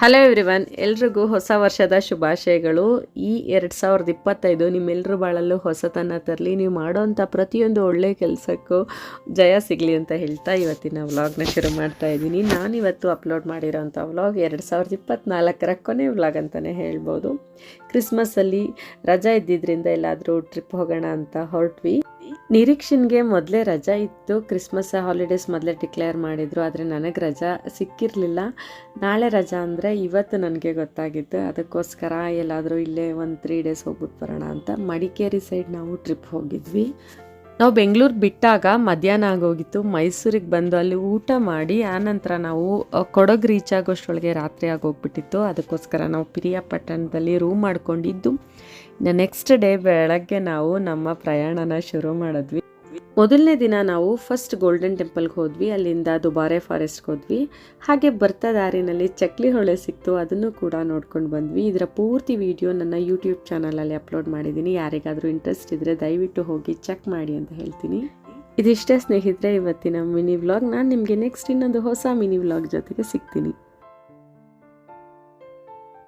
Hello everyone ಎಲ್ರಿಗೂ ಹೊಸ ವರ್ಷದ ಶುಭಾಶಯಗಳು. ಈ ಎರಡು ಸಾವಿರದ ಇಪ್ಪತ್ತೈದು ನಿಮ್ಮೆಲ್ಲರ ಬಾಳಲ್ಲೂ ಹೊಸತನ ತರಲಿ. ನೀವು ಮಾಡೋವಂಥ ಪ್ರತಿಯೊಂದು ಒಳ್ಳೆಯ ಕೆಲಸಕ್ಕೂ ಜಯ ಸಿಗಲಿ ಅಂತ ಹೇಳ್ತಾ ಇವತ್ತಿನ ವ್ಲಾಗ್ನ ಶುರು ಮಾಡ್ತಾ ಇದ್ದೀನಿ. ನಾನಿವತ್ತು ಅಪ್ಲೋಡ್ ಮಾಡಿರೋಂಥ ವ್ಲಾಗ್ ಎರಡು ಸಾವಿರದ ಇಪ್ಪತ್ತ್ನಾಲ್ಕರ ಕೊನೆ ವ್ಲಾಗ್ ಅಂತಲೇ ಹೇಳ್ಬೋದು. ಕ್ರಿಸ್ಮಸ್ಸಲ್ಲಿ ರಜಾ ಇದ್ದಿದ್ದರಿಂದ ಎಲ್ಲಾದರೂ ಟ್ರಿಪ್ ಹೋಗೋಣ ಅಂತ ಹೊರಟ್ವಿ. ನಿರೀಕ್ಷನ್ಗೆ ಮೊದಲೇ ರಜಾ ಇತ್ತು. ಕ್ರಿಸ್ಮಸ್ ಹಾಲಿಡೇಸ್ ಮೊದಲೇ ಡಿಕ್ಲೇರ್ ಮಾಡಿದರು. ಆದರೆ ನನಗೆ ರಜಾ ಸಿಕ್ಕಿರಲಿಲ್ಲ. ನಾಳೆ ರಜಾ ಅಂದರೆ ಇವತ್ತು ನನಗೆ ಗೊತ್ತಾಗಿತ್ತು ಅದಕ್ಕೋಸ್ಕರ ಎಲ್ಲಾದರೂ ಇಲ್ಲೇ ಒಂದು ತ್ರೀ ಡೇಸ್ ಹೋಗ್ಬಿಟ್ಟು ಬರೋಣ ಅಂತ ಮಡಿಕೇರಿ ಸೈಡ್ ನಾವು ಟ್ರಿಪ್ ಹೋಗಿದ್ವಿ. ನಾವು ಬೆಂಗಳೂರು ಬಿಟ್ಟಾಗ ಮಧ್ಯಾಹ್ನ ಆಗೋಗಿತ್ತು. ಮೈಸೂರಿಗೆ ಬಂದು ಅಲ್ಲಿ ಊಟ ಮಾಡಿ, ಆನಂತರ ನಾವು ಕೊಡಗು ರೀಚ್ ಆಗೋಷ್ಟೊಳಗೆ ರಾತ್ರಿ ಆಗೋಗ್ಬಿಟ್ಟಿತ್ತು ಅದಕ್ಕೋಸ್ಕರ ನಾವು ಪಿರಿಯಾಪಟ್ಟಣದಲ್ಲಿ ರೂಮ್ ಮಾಡ್ಕೊಂಡಿದ್ದು. ನೆಕ್ಸ್ಟ್ ಡೇ ಬೆಳಗ್ಗೆ ನಾವು ನಮ್ಮ ಪ್ರಯಾಣನ ಶುರು ಮಾಡಿದ್ವಿ. ಮೊದಲನೇ ದಿನ ನಾವು ಫಸ್ಟ್ ಗೋಲ್ಡನ್ ಟೆಂಪಲ್ಗೆ ಹೋದ್ವಿ, ಅಲ್ಲಿಂದ ದುಬಾರೆ ಫಾರೆಸ್ಟ್ಗೆ ಹೋದ್ವಿ. ಹಾಗೆ ಬರ್ತಾ ದಾರಿನಲ್ಲಿ ಚಕ್ಲಿ ಹೊಳೆ ಸಿಕ್ತು, ಅದನ್ನು ಕೂಡ ನೋಡ್ಕೊಂಡು ಬಂದ್ವಿ. ಇದರ ಪೂರ್ತಿ ವಿಡಿಯೋ ನನ್ನ ಯೂಟ್ಯೂಬ್ ಚಾನಲಲ್ಲಿ ಅಪ್ಲೋಡ್ ಮಾಡಿದ್ದೀನಿ. ಯಾರಿಗಾದರೂ ಇಂಟ್ರೆಸ್ಟ್ ಇದ್ದರೆ ದಯವಿಟ್ಟು ಹೋಗಿ ಚೆಕ್ ಮಾಡಿ ಅಂತ ಹೇಳ್ತೀನಿ. ಇದಿಷ್ಟೇ ಸ್ನೇಹಿತರೆ, ಇವತ್ತಿನ ಮಿನಿ ವ್ಲಾಗ್ ನಾನು ನಿಮಗೆ ನೆಕ್ಸ್ಟ್ ಇನ್ನೊಂದು ಹೊಸ ಮಿನಿ ವ್ಲಾಗ್ ಜೊತೆಗೆ ಸಿಗ್ತೀನಿ.